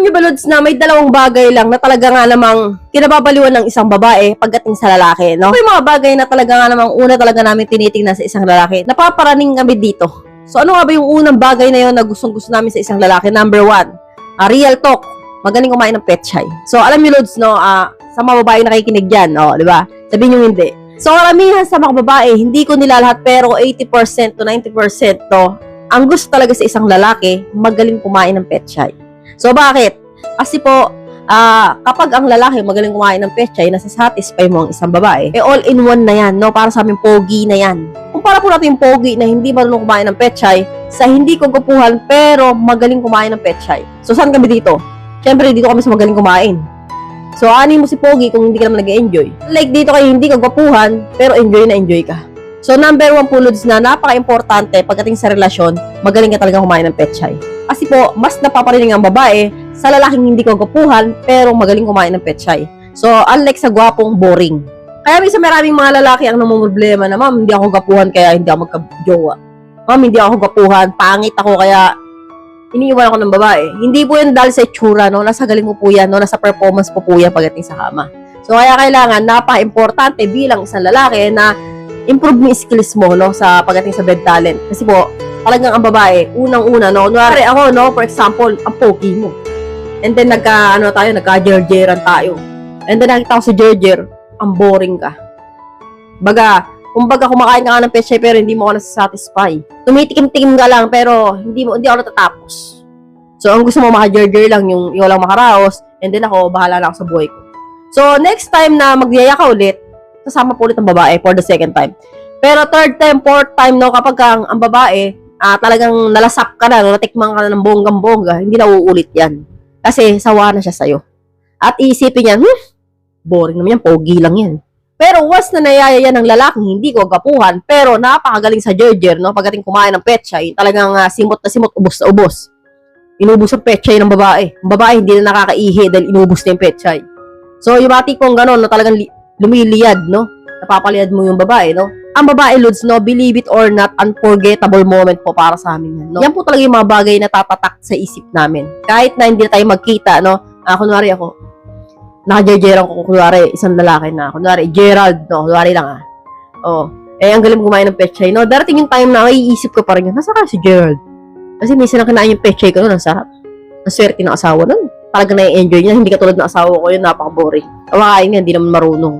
Yung balods na may dalawang bagay lang na talaga nga namang kinababaliwan ng isang babae pagdating sa lalaki, no? May mga bagay na talaga nga namang una talaga namin tinitingnan sa isang lalaki. Napaparaning kami dito. So ano nga ba yung unang bagay na yun na gustong gusto namin sa isang lalaki? Number one, ah, real talk. Magaling kumain ng petchay. So alam niyo lods, no? ah, sa mga babae nakikinig dyan, oh, di ba? Sabihin niyo hindi. So karamihan sa mga babae, hindi ko nila lahat pero 80% to 90% to, ang gusto talaga sa isang lalaki, magaling kumain ng petchay. So bakit? Kasi po, ah, kapag ang lalaki magaling kumain ng petchay, nasa-satisfy mo ang isang babae, eh all in one na yan, no? Para sa amin, pogi na yan. Kumpara po natin yung pogi na hindi marunong kumain ng petchay sa hindi kugupuhan pero magaling kumain ng petchay. So saan kami dito? Siyempre, dito kami sa magaling kumain. So, ani mo si Pogi kung hindi ka naman nag-enjoy. Like dito kayo hindi kagwapuhan, pero enjoy na enjoy ka. So, number one po, na napaka-importante pagdating sa relasyon, magaling ka talaga kumain ng petchay. Kasi po, mas napaparinig ang babae sa lalaking hindi kagwapuhan, pero magaling kumain ng petchay. So, unlike sa gwapong boring. Kaya minsan maraming mga lalaki ang namumroblema na, ma'am, hindi ako gwapuhan kaya hindi ako magka-jowa. Ma'am, hindi ako gwapuhan, pangit ako kaya iniiwan ako ng babae. Hindi po yan dahil sa itsura, no? Nasa galing mo po yan, no? Nasa performance po po yan pagdating sa kama. So, kaya kailangan, napaka-importante bilang isang lalaki na improve mo skills mo, no? Sa pagdating sa bed talent. Kasi po, talagang ang babae, unang-una, no? Kunwari ako, no? For example, ang pogi mo. And then, nagka, ano tayo, nagka-jerjeran tayo. And then, nakita ko si Jerjer, ang boring ka. Baga, kumbaga kumakain ka ng petchay pero hindi mo ako nasasatisfy. Tumitikim-tikim ka lang pero hindi mo hindi ako natatapos. So, ang gusto mo maka-jerjer lang yung yung lang makaraos and then ako, bahala na ako sa buhay ko. So, next time na magyaya ka ulit, kasama po ulit ang babae for the second time. Pero third time, fourth time, no, kapag ang, ang babae, ah, talagang nalasap ka na, no, natikman ka na ng bonggang-bongga, hindi na uulit yan. Kasi sawa na siya sa'yo. At iisipin niya, hmm, boring naman yan, pogi lang yan. Pero once na nayaya yan ng lalaking hindi ko gapuhan, pero napakagaling sa Jerjer, no? Pagdating kumain ng petchay, talagang ah, simot na simot, ubos na ubos. Inubos ang petchay ng babae. Ang babae hindi na nakakaihi dahil inubos na yung petchay. So, yung mga tipong ganon na talagang lumiliyad, no? Napapaliyad mo yung babae, no? Ang babae, Lods, no? Believe it or not, unforgettable moment po para sa amin yan, no? Yan po talaga yung mga bagay na tatatak sa isip namin. Kahit na hindi tayo magkita, no? Ah, kunwari ako, nakajerjeran ko, kunwari, isang lalaki na, kunwari, Gerald, no? Kunwari lang, ah. Oh. Eh, ang galing kumain ng petchay, no? Darating yung time na maiisip ko pa rin yun, nasa ka si Gerald? Kasi minsan na kinain yung petchay ko nun, ang sarap. Ang swerte asawa nun. Talaga na-enjoy niya, hindi katulad ng asawa ko yun, napaka-boring. Kumakain niya, hindi naman marunong.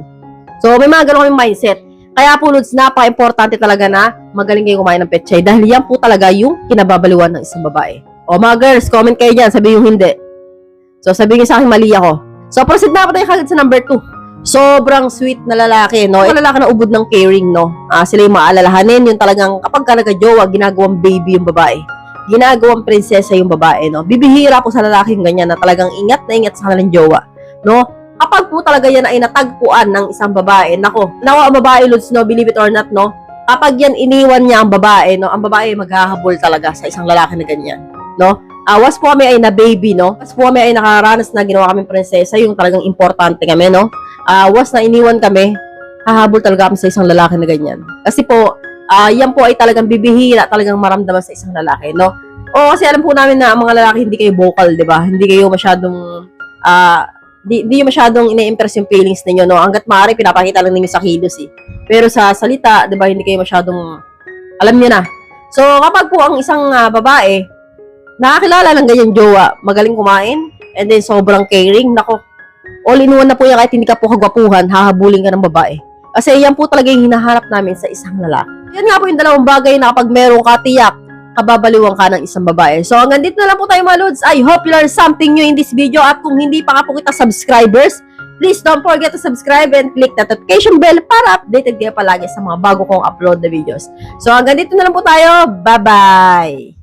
So, may mga ganun kaming mindset. Kaya po, Lods, napaka-importante talaga na magaling kayo kumain ng petchay dahil yan po talaga yung kinababaliwan ng isang babae. O mga girls, comment kayo dyan, sabi yung hindi. So, sabihin niyo sa akin, mali ako. So, proceed na ako tayo kagad sa number 2. Sobrang sweet na lalaki, no? Yung lalaki na ubod ng caring, no? Ah, sila yung maalalahanin, yung talagang kapag ka nagka-jowa, ginagawang baby yung babae. Ginagawang prinsesa yung babae, no? Bibihira po sa lalaking ganyan na talagang ingat na ingat sa kanilang jowa, no? Kapag po talaga yan ay natagpuan ng isang babae, nako, nawa ang babae, Lods, no? Believe it or not, no? Kapag yan iniwan niya ang babae, no? Ang babae maghahabol talaga sa isang lalaki na ganyan, no? Awas po kami ay na baby, no? Awas po kami ay nakaranas na ginawa kami prinsesa, yung talagang importante kami, no? Awas na iniwan kami, hahabol talaga kami sa isang lalaki na ganyan. Kasi po, ah yan po ay talagang bibihira, talagang maramdaman sa isang lalaki, no? O kasi alam po namin na ang mga lalaki hindi kayo vocal, 'di ba? Hindi kayo masyadong ah di, di masyadong ine-impress yung feelings ninyo, no? Hangga't maaari pinapakita lang ninyo sa kilos, eh. Pero sa salita, 'di ba, hindi kayo masyadong alam niyo na. So, kapag po ang isang ah, babae nakakilala ng ganyan jowa, magaling kumain, and then sobrang caring, nako, all in one na po yan kahit hindi ka po kagwapuhan, hahabulin ka ng babae. Kasi yan po talaga yung hinahanap namin sa isang lalaki. Yan nga po yung dalawang bagay na kapag meron ka tiyak, kababaliwan ka ng isang babae. So hanggang dito na lang po tayo mga lods. I hope you learned something new in this video at kung hindi pa nga po kita subscribers, please don't forget to subscribe and click the notification bell para updated kayo palagi sa mga bago kong upload na videos. So hanggang dito na lang po tayo. Bye-bye!